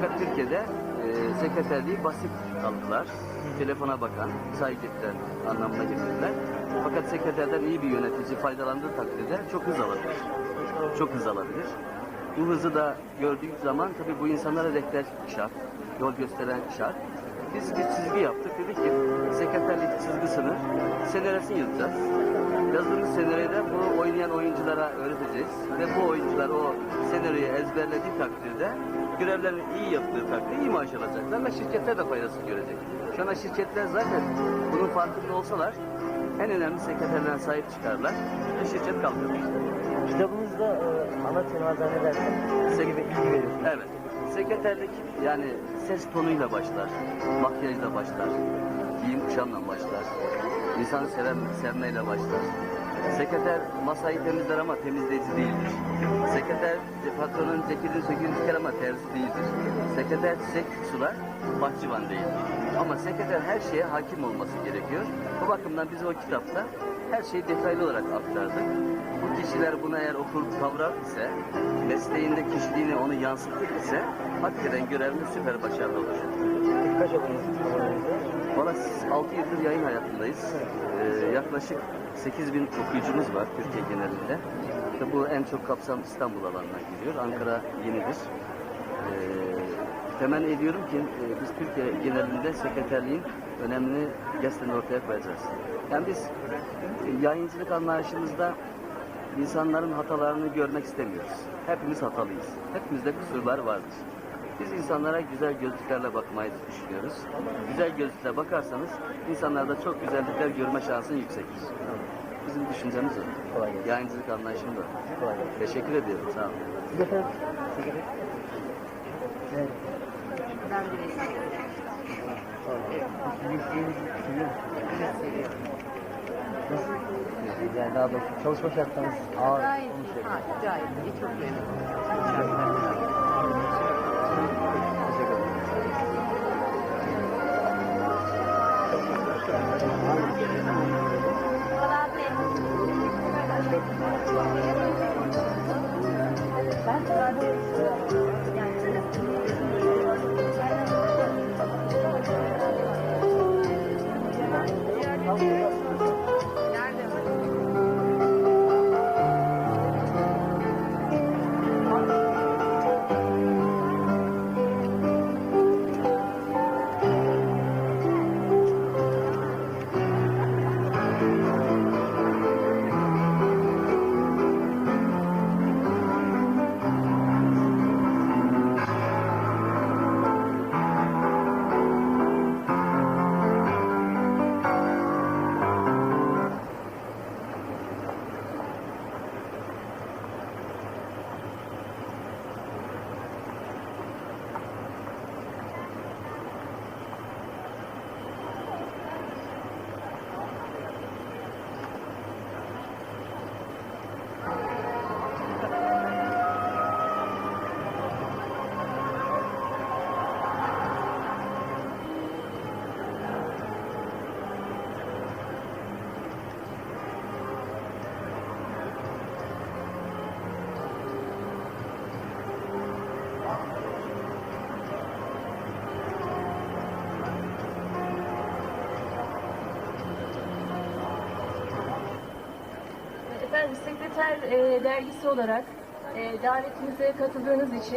Fakat Türkiye'de e, sekreterliği basit aldılar. Telefona bakan, getiren anlamına getirdiler. Fakat sekreterden iyi bir yönetici faydalandığı takdirde çok hız alabilir. Çok hız alabilir. Bu hızı da gördüğü zaman tabii bu insanlara rehber şart, yol gösteren şart. Biz bir çizgi yaptık. Dedik ki sekreterlik çizgisini seneresini yazacağız. Yazdığımız senaryoda bu oynayan oyunculara öğreteceğiz. Ve bu oyuncular o senaryoyu ezberlediği takdirde görevlerini iyi yaptığı takdirde iyi maaş alacaklar ve şirketler de faydasını görecek. Şu anda şirketler zaten bunun farkında olsalar en önemli sekreterlerine sahip çıkarlar ve şirket kalkıyor. Kitabınızda e, ana tema zannedersem Sek- gibi veriyorsunuz. Evet. Sekreterlik yani ses tonuyla başlar, makyajla başlar, giyim kuşamla başlar, insanı seven, sevmeyle başlar. Sekreter masayı temizler ama temizleyici değildir. Sekreter e, patronun ceketini söküğünü diker ama terzi değildir. Sekreter çiçek sular, bahçıvan değildir. Ama sekreter her şeye hakim olması gerekiyor. Bu bakımdan biz o kitapta her şeyi detaylı olarak aktardık. Bu kişiler bunu eğer okur kavrar ise, mesleğinde kişiliğini onu yansıtır ise hakikaten görevli süper başarılı olur. Kaç abonenizde? Valla 6 yıldır yayın hayatındayız. Ee, yaklaşık 8 bin okuyucumuz var Türkiye genelinde. İşte bu en çok kapsam İstanbul alanına giriyor. Ankara yenidir. Ee, temenni ediyorum ki e, biz Türkiye genelinde sekreterliğin önemini gerçekten ortaya koyacağız. Yani biz e, yayıncılık anlayışımızda insanların hatalarını görmek istemiyoruz. Hepimiz hatalıyız. Hepimizde kusurlar vardır. Biz insanlara güzel gözlüklerle bakmayı düşünüyoruz. Güzel gözlükle bakarsanız insanlarda çok güzellikler görme şansın yüksektir. Bizim düşüncemiz o. Kolay gelsin. Yayıncılık anlayışım da. o. Kolay gelsin. Teşekkür ediyorum. Sağ olun. Siz efendim? Evet. Ben de? Nasıl? Yani daha doğrusu çalışma şartlarınız ağır Gayet. Ha, gayet iyi. Çok memnunum. Teşekkür Efendim Sekreter e, dergisi olarak e, davetimize katıldığınız için